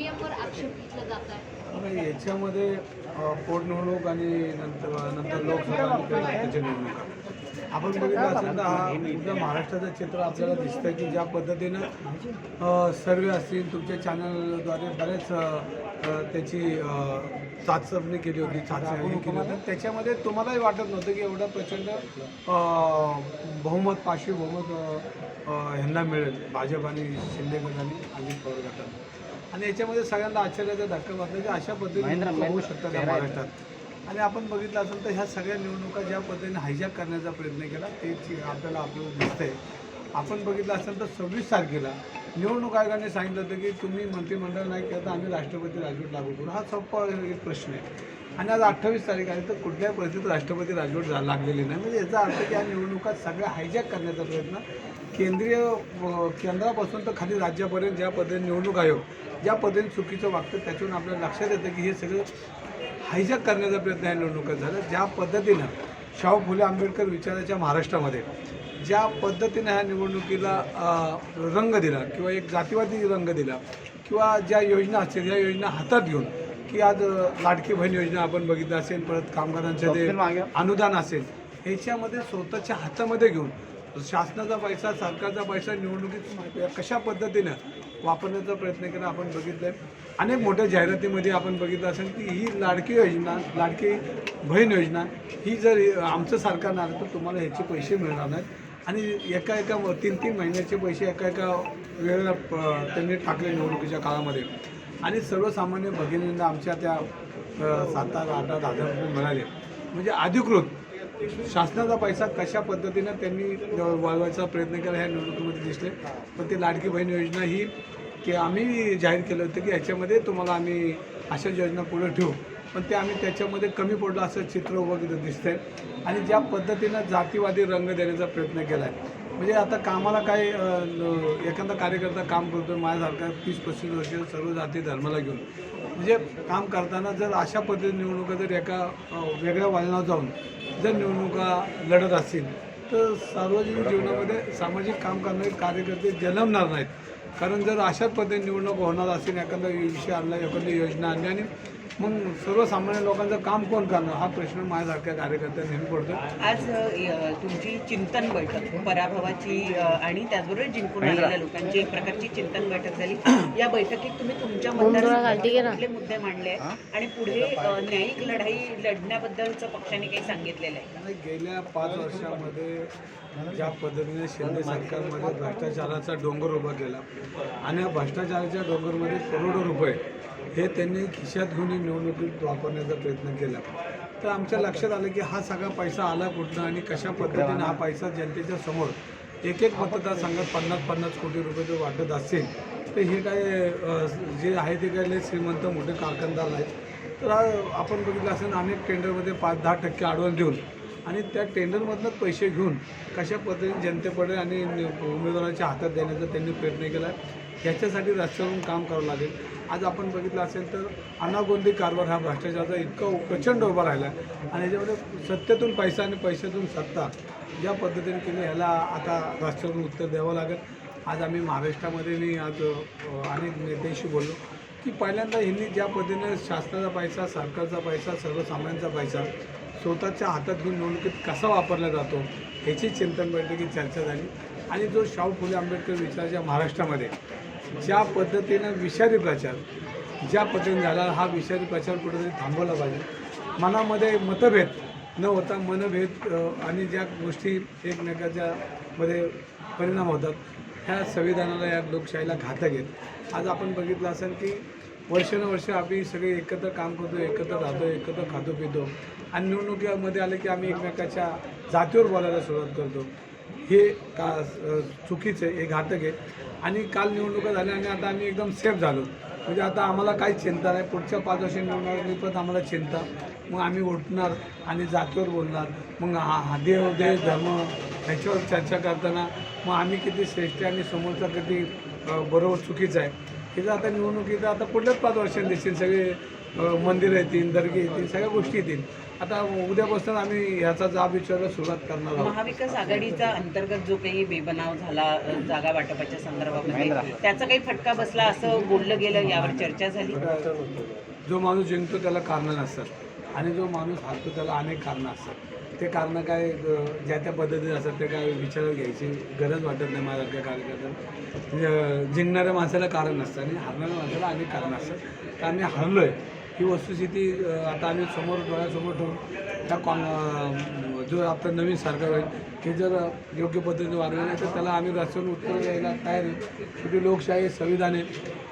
ईव्हीएमवर आक्षेप घेतला जात आहे. याच्यामध्ये पोटनिवडणूक आणि नंतर नंतर लोकसभा त्याच्या निवडणुका आपण बघितलं असेल तर हा पूर्ण महाराष्ट्राचं चित्र आपल्याला दिसतंय की ज्या पद्धतीनं सर्वे असतील तुमच्या चॅनलद्वारे बरेच त्याची चाचपणी केली होती चाचणी केली होती. त्याच्यामध्ये तुम्हालाही वाटत नव्हतं की एवढं प्रचंड बहुमत पाचशे बहुमत ह्यांना मिळेल. भाजप आणि शिंदे गटाने अजित पवार गटाने. आणि याच्यामध्ये सगळ्यांना आश्चर्याचा धक्का बसला की अशा पद्धतीने होऊ शकतात या महाराष्ट्रात. आणि आपण बघितलं असेल तर ह्या सगळ्या निवडणुका ज्या पद्धतीने हायजॅक करण्याचा प्रयत्न केला तेच आपल्याला आपल्याला दिसतंय. आपण बघितलं असेल तर सव्वीस तारखेला निवडणूक आयोगाने सांगितलं होतं की तुम्ही मंत्रिमंडळ नाही केलं तर आम्ही राष्ट्रपती राजवट लागू करू. हा सोपा एक प्रश्न आहे. आणि आज अठ्ठावीस तारीख आहे तर कुठल्याही परिस्थितीत राष्ट्रपती राजवट लागलेली नाही. म्हणजे याचा अर्थ की या निवडणुका सगळ्या हायजॅक करण्याचा प्रयत्न केंद्रीय केंद्रापासून तर खाली राज्यापर्यंत ज्या पद्धतीने निवडणूक आयोग ज्या पद्धतीने चुकीचं वागतं त्याच्यातून आपल्याला लक्षात येतं की हे सगळं हायजॅक करण्याचा प्रयत्न या निवडणुकात झाला. ज्या पद्धतीनं शाहू फुले आंबेडकर विचाराच्या महाराष्ट्रामध्ये ज्या पद्धतीनं ह्या निवडणुकीला रंग दिला किंवा एक जातीवादी रंग दिला किंवा ज्या योजना असतील या योजना हातात घेऊन की आज लाडकी बहीण योजना आपण बघितलं असेल परत कामगारांचे ते अनुदान असेल ह्याच्यामध्ये स्वतःच्या हातामध्ये घेऊन शासनाचा पैसा सरकारचा पैसा निवडणुकीत कशा पद्धतीनं वापरण्याचा प्रयत्न केला आपण बघितलं आहे अनेक मोठ्या जाहिरातीमध्ये आपण बघितलं असेल की ही लाडकी योजना लाडकी बहीण योजना ही जर आमचं सरकार आलं तर तुम्हाला ह्याचे पैसे मिळणार नाहीत. आणि एका एका तीन तीन महिन्याचे पैसे एका एका वेळेला प- त्यांनी टाकले निवडणुकीच्या काळामध्ये. आणि सर्वसामान्य भगिनींना आमच्या त्या सातारा सात आठ आठ आठ हजार रुपये मिळाले. म्हणजे अधिकृत शासनाचा पैसा कशा पद्धतीनं त्यांनी वाढवायचा प्रयत्न केला ह्या निवडणुकीमध्ये दिसले. पण ते लाडकी बहीण योजना ही की आम्ही जाहीर केलं होतं की ह्याच्यामध्ये तुम्हाला आम्ही अशा योजना पुढे ठेवू. पण ते आम्ही त्याच्यामध्ये कमी पडलं असं चित्र उभं दिसतंय. आणि ज्या पद्धतीनं जातीवादी रंग देण्याचा प्रयत्न केला आहे म्हणजे आता कामाला काय एखादा कार्यकर्ता काम करतो माझ्यासारखा तीस पस्तीस वर्ष सर्व जाती धर्माला घेऊन. म्हणजे काम करताना जर अशा पद्धतीने निवडणुका जर एका वेगळ्या वळणावर जाऊन जर निवडणुका लढत असतील तर सार्वजनिक जीवनामध्ये सामाजिक काम करणारे कार्यकर्ते जन्मणार नाहीत. कारण जर अशाच पद्धतीने निवडणूक होणार असेल एखादा विषय आणला एखादी योजना आणली आणि मग सर्वसामान्य लोकांचं काम कोण करणार? हा प्रश्न माझ्यासारख्या कार्यकर्त्यांना नेहमी पडतो आज अ, तुमची चिंतन बैठक पराभवाची अ, आणि त्याचबरोबर जिंकून आलेल्या लोकांची एक प्रकारची चिंतन बैठक झाली. या बैठकीत तुम्ही तुमच्या मतदारसंघात कुठले मुद्दे मांडले? आणि पुढे अ, न्यायिक लढाई लढण्याबद्दलचं पक्षाने काही सांगितलेलं आहे गेल्या पाच वर्षामध्ये ज्या पद्धतीने शिंदे सरकारमध्ये भ्रष्टाचाराचा डोंगर उभा केला. आणि या भ्रष्टाचाराच्या डोंगरमध्ये करोडो रुपये हे त्यांनी खिशात घेऊन निवडणुकीत वापरण्याचा प्रयत्न केला. तर आमच्या लक्षात आलं की हा सगळा पैसा आला कुठनं आणि कशा पद्धतीने हा पैसा जनतेच्या समोर एक एक मतदारसंघात पन्नास पन्नास कोटी रुपये जर वाटत असेल तर हे काय जे आहे ते काय लय श्रीमंत मोठे कारखानदार आहेत. तर आपण बघितलं असेल अनेक टेंडरमध्ये पाच दहा टक्के आडवण देऊन आणि त्या टेंडरमधनंच पैसे घेऊन कशा पद्धतीने जनतेकडे आणि उमेदवाराच्या हातात देण्याचा त्यांनी प्रयत्न केला. ह्याच्यासाठी रस्त्यावरून काम करावं लागेल. आज आपण बघितलं असेल तर अनागोंदी कारभार हा भ्रष्टाचाराचा इतका प्रचंड उभा राहिला आहे आणि याच्यामध्ये सत्तेतून पैसा आणि पैशातून सत्ता ज्या पद्धतीने केली ह्याला आता रस्त्यावरून उत्तर द्यावं लागेल. आज आम्ही महाराष्ट्रामध्ये मी आज अनेक नेत्यांशी बोललो. की पहिल्यांदा ह्यांनी ज्या पद्धतीने शासनाचा पैसा सरकारचा पैसा सर्वसामान्यांचा पैसा स्वतःच्या हातात घेऊन निवडणुकीत कसा वापरला जातो ह्याची चिंतन बैठकीत चर्चा झाली. आणि जो शाहू फुले आंबेडकर विचाराच्या महाराष्ट्रामध्ये ज्या पद्धतीनं विषारी प्रचार ज्या पद्धतीने झाला हा विषारी प्रचार कुठेतरी थांबवला पाहिजे. मनामध्ये मतभेद न होता मनभेद आणि ज्या गोष्टी एकमेकाच्या मध्ये परिणाम होतात ह्या संविधानाला या लोकशाहीला घातक आहेत. आज आपण बघितलं असेल की वर्षानुवर्ष आम्ही सगळे एकत्र काम करतो एकत्र राहतो एकत्र खातो पितो. आणि निवडणुकीमध्ये आले की आम्ही एकमेकाच्या जातीवर बोलायला सुरुवात करतो. हे का चुकीचं आहे हे घातक आहे. आणि काल निवडणुका झाल्या आणि आता आम्ही एकदम सेफ झालो. म्हणजे आता आम्हाला काही चिंता नाही. पुढच्या पाच वर्ष निवडणुकीत पण आम्हाला चिंता. मग आम्ही उठणार आणि जातीवर बोलणार. मग हा देव देश धर्म ह्याच्यावर चर्चा करताना मग आम्ही किती श्रेष्ठ आणि समोरचा किती बरोबर चुकीचं आहे. हे जर आता निवडणुकीचं आता पुढल्याच पाच वर्षांनी दिसतील सगळे मंदिरं येतील दर्गे येतील सगळ्या गोष्टी येतील. आता उद्यापासून आम्ही ह्याचा जाब विचारायला सुरुवात करणार आहोत. महाविकास आघाडीचा अंतर्गत जो काही बेबनाव झाला जागा वाटपाच्या संदर्भामध्ये त्याचा काही फटका बसला असं बोललं गेलं यावर चर्चा झाली? जो माणूस जिंकतो त्याला कारणं नसतात. आणि जो माणूस हारतो त्याला अनेक कारणं असतात. ते कारणं काय ज्या त्या पद्धतीने असतात ते काय विचारात घ्यायची गरज वाटत नाही माझ्यासारख्या कार्यकर्त्यांना. म्हणजे, जिंकणाऱ्या माणसाला कारण नसतं आणि हरणाऱ्या माणसाला अनेक कारणं असतात. तर आम्ही हरलो आहे ही वस्तुस्थिती आता आम्ही समोर डोळ्यासमोर ठेवून त्या कॉन जो आपलं नवीन सरकार होईल हे जर योग्य पद्धतीने वागलं नाही तर त्याला आम्ही रस्त्यावर उत्तर द्यायला तयार आहे. शेवटी लोकशाही संविधान आहे.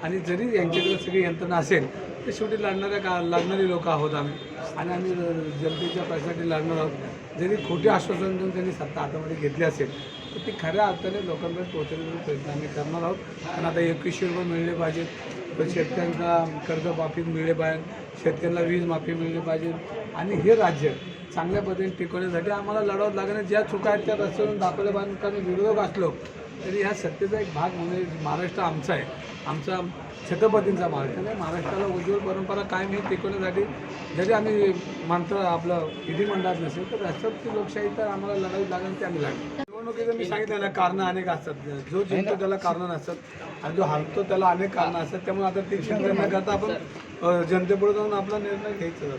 आणि जरी यांच्याकडे सगळी यंत्रणा असेल तर शेवटी लढणाऱ्या का लढणारी लोक आहोत आम्ही. आणि आम्ही जनतेच्या पैशासाठी लढणार आहोत. जरी खोटे आश्वासन देऊन त्यांनी सत्ता हातामध्ये घेतली असेल तर ती खऱ्या अर्थाने लोकांपर्यंत पोहोचवण्याचा प्रयत्न आम्ही करणार आहोत. पण आता एकवीसशे रुपये मिळले पाहिजेत. शेतकऱ्यांना कर्जमाफी मिळले पाहिजे. शेतकऱ्यांना वीज माफी मिळली पाहिजे. आणि हे राज्य चांगल्या पद्धतीने टिकवण्यासाठी आम्हाला लढावं लागणार ज्या चुका आहेत त्या रस्त्यावरून दाखवल्या पाहिजे कारण विरोधक असलो तरी ह्या सत्तेचा एक भाग म्हणजे महाराष्ट्र आमचा आहे. आमचा छत्रपतींचा महाराष्ट्र आणि महाराष्ट्राला उज्ज्वल परंपरा कायम हे टिकवण्यासाठी जरी आम्ही मानतो आपलं विधिमंडळात नसेल तर रस्त्यावरची लोकशाही तर आम्हाला लढावी लागेल ते आम्ही लढतो निवडणुकीचं मी सांगितलं ना कारणं अनेक असतात. जो जिंकतो त्याला कारणं नसतात. आणि जो हारतो त्याला अनेक कारणं असतात. त्यामुळे आता ती चिंता न करता आपण जनतेपुढे जाऊन आपला निर्णय घ्यायचा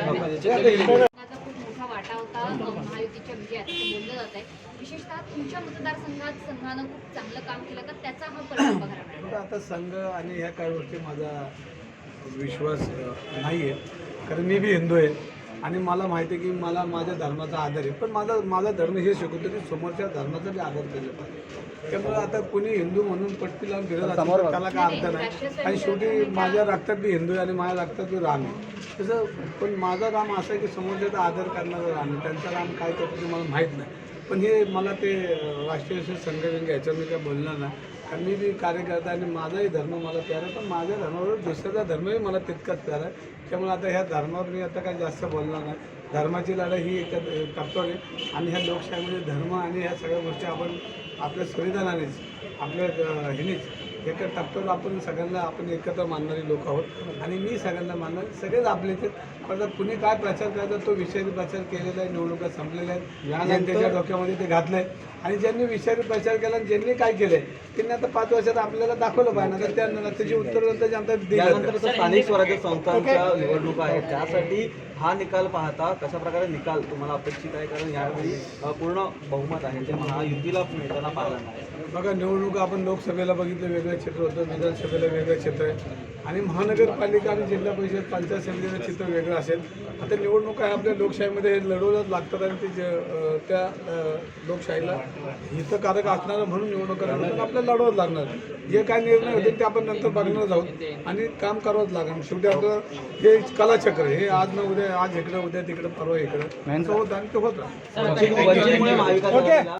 संघाचा खूप मोठा वाटा होता अ, महायुतीच्या विजयात बोललं जात आहे. विशेषतः तुमच्या मतदारसंघात संघानं खूप चांगलं काम केलं तर त्याचा हा परिणाम बघायला मिळाला आता संघ आणि ह्या काही गोष्टी माझा विश्वास नाही आहे कारण मी बी हिंदू आहे. आणि मला माहिती आहे की मला माझ्या धर्माचा आदर आहे. पण माझा माझा धर्म हे शिकवतो की समोरच्या धर्माचा बी आदर केला पाहिजे. त्यामुळे आता कोणी हिंदू म्हणून पट्टी लावून फिरत असेल त्याला काय अर्थ नाही आणि शेवटी माझ्या रक्तात बी हिंदू आहे आणि माझ्या रक्तात बी राम आहे. तसं पण माझं काम असं आहे की समोरच्याचा आदर करणारं राम आहे. त्यांचं राम काय करतो ते मला माहीत नाही. पण हे मला ते राष्ट्रीय संघटन घ्यायचं मी काय बोलणार ना कारण मी बी कार्यकर्ता आणि माझाही धर्म मला प्यारा आहे पण माझ्या धर्मावर दुसऱ्याचा धर्मही मला तितकाच प्यारा आहे. त्यामुळे आता ह्या धर्मावर मी आता काही जास्त बोलणार नाही. धर्माची लढाई ही एक करतो आहे. आणि ह्या लोकशाहीमध्ये धर्म आणि ह्या सगळ्या गोष्टी आपण आपल्या संविधानानेच आपल्या हिनेच ह्यानेच एका टप्प्यावर आपण सगळ्यांना आपण एकत्र मानणारी लोक आहोत. आणि मी सगळ्यांना मानणार सगळेच आपले ते पण आता कुणी काय प्रचार करायचा तो विषयाने प्रचार केलेला आहे निवडणुका संपलेल्या आहेत. जनतेच्या डोक्यामध्ये ते घातलंय. आणि ज्यांनी विषयाने प्रचार केला आणि ज्यांनी काय केलंय त्यांनी आता पाच वर्षात आपल्याला दाखवलं पाहिजे. तर त्या त्याची उत्तर जनता दिली त्यानंतर आता स्थानिक स्वराज्य संस्थांच्या निवडणुका आहेत त्यासाठी हा निकाल पाहता कशा प्रकारे निकाल तुम्हाला अपेक्षित आहे? कारण यावेळी पूर्ण बहुमत आहे. ते महायुतीला मिळताना पाहायला मिळालं बघा निवडणुका आपण लोकसभेला बघितलं वेगळं क्षेत्र होतं विधानसभेला वेगळं क्षेत्र आहे. आणि महानगरपालिका आणि जिल्हा परिषद पंचायत समितीचं चित्र वेगळं असेल. आता निवडणुका आहे आपल्या लोकशाहीमध्ये लढवलंच लागतात आणि ते त्या लोकशाहीला हितकारक असणारं म्हणून निवडणुका लढवतात आपल्याला लढवत लागणार. जे काय निर्णय होतील ते आपण नंतर बघणार आहोत आणि काम करावंच लागणार. शेवटी आपलं हे कलाचक्र. हे आज ना उद्या आज इकडं उद्या तिकडं परवा इकडं. होतं. आणि ते होत राहतं.